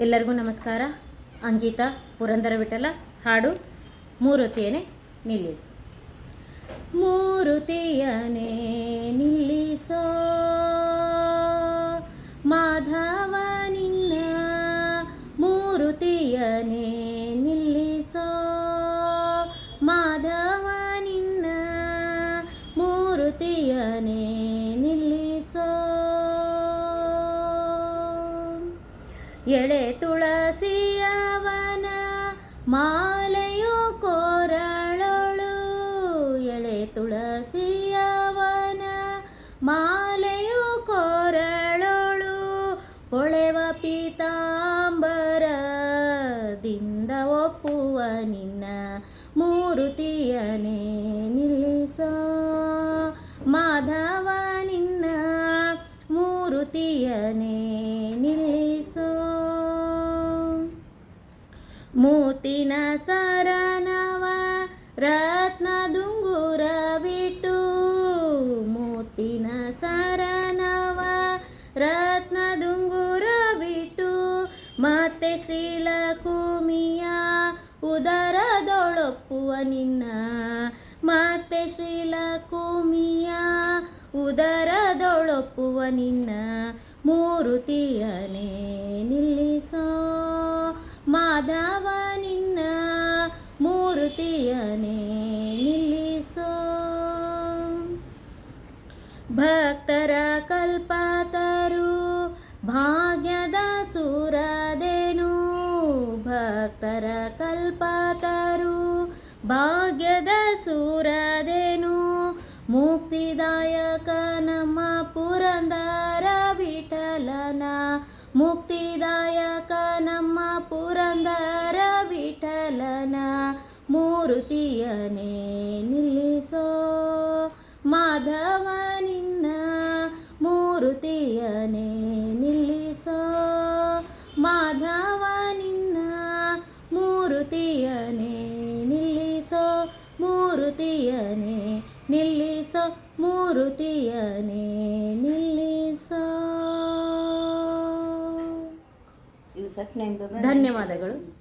ಎಲ್ಲರಿಗೂ ನಮಸ್ಕಾರ. ಅಂಕಿತಾ, ಪುರಂದರ ವಿಠಲ, ಹಾಡು ಮೂರುತಿಯನೇ ನಿಲ್ಲಿಸು. ಮೂರುತಿಯನೇ ನಿಲ್ಲಿಸೋ. ಮಾಧವ ನಿನ್ನ ಮೂರುತಿಯನೇ ನಿಲ್ಲಿಸೋ. ಮಾಧವ ನಿನ್ನ ಮೂರುತಿಯನೇ ಎಳೆ ತುಳಸಿಯವನ ಮಾಲೆಯು ಕೋರಳಳು. ಎಳೆ ತುಳಸಿಯವನ ಮಾಲೆಯು ಕೋರಳಳು. ಹೊಳೆವ ಪೀತಾಂಬರದಿಂದ ಒಪ್ಪುವ ನಿನ್ನ ಮೂರುತಿಯನೇ ನಿಲ್ಲಿಸೋ. ಮಾಧವ, ನಿನ್ನ ಮೂರುತಿಯನೇ ಮೂತಿನ ಸರನವ ರತ್ನದುಂಗುರವಿಟ್ಟು ಮೂತಿನ ಸರನವ ರತ್ನದುಂಗುರವಿಟ್ಟು ಮತ್ತೆ ಶ್ರೀಲಕುಮಿಯ ಉದರದೊಳಪ್ಪುವ ನಿನ್ನ. ಮತ್ತೆ ಶ್ರೀಲಕುಮಿಯ ಉದರದೊಳಪ್ಪುವ ನಿನ್ನ. ಮೂರುತಿಯನೇ ನಿಲ್ಲಿಸೋ. ಮಾಧವ ನಿನ್ನ ಮೂರ್ತಿಯನೇ ನಿಲ್ಲಿಸೋ. ಭಕ್ತರ ಕಲ್ಪತರು ಭಾಗ್ಯದ ಸುರದೇನು? ಭಕ್ತರ ಕಲ್ಪತರು ಭಾಗ್ಯದ ಸುರದೇನು? ಮುಕ್ತಿದಾಯಕ ನಮ್ಮ ಪುರಂದರ ವಿಠಲನ, ಮುಕ್ತಿದಾಯಕ ಪುರಂದರ ವಿಠಲನ ಮೂರುತಿಯನೇ ನಿಲ್ಲಿಸೋ. ಮಾಧವ ನಿನ್ನ ಮೂರುತಿಯನೇ ನಿಲ್ಲಿಸೋ. ಮಾಧವ ನಿನ್ನ ಮೂರುತಿಯನೇ ನಿಲ್ಲಿಸೋ. ಮೂರುತಿಯನೇ ನಿಲ್ಲಿಸೋ ಮೂರುತಿಯನೇ ನಿಲ್ಲಿಸೋ. ಧನ್ಯವಾದಗಳು.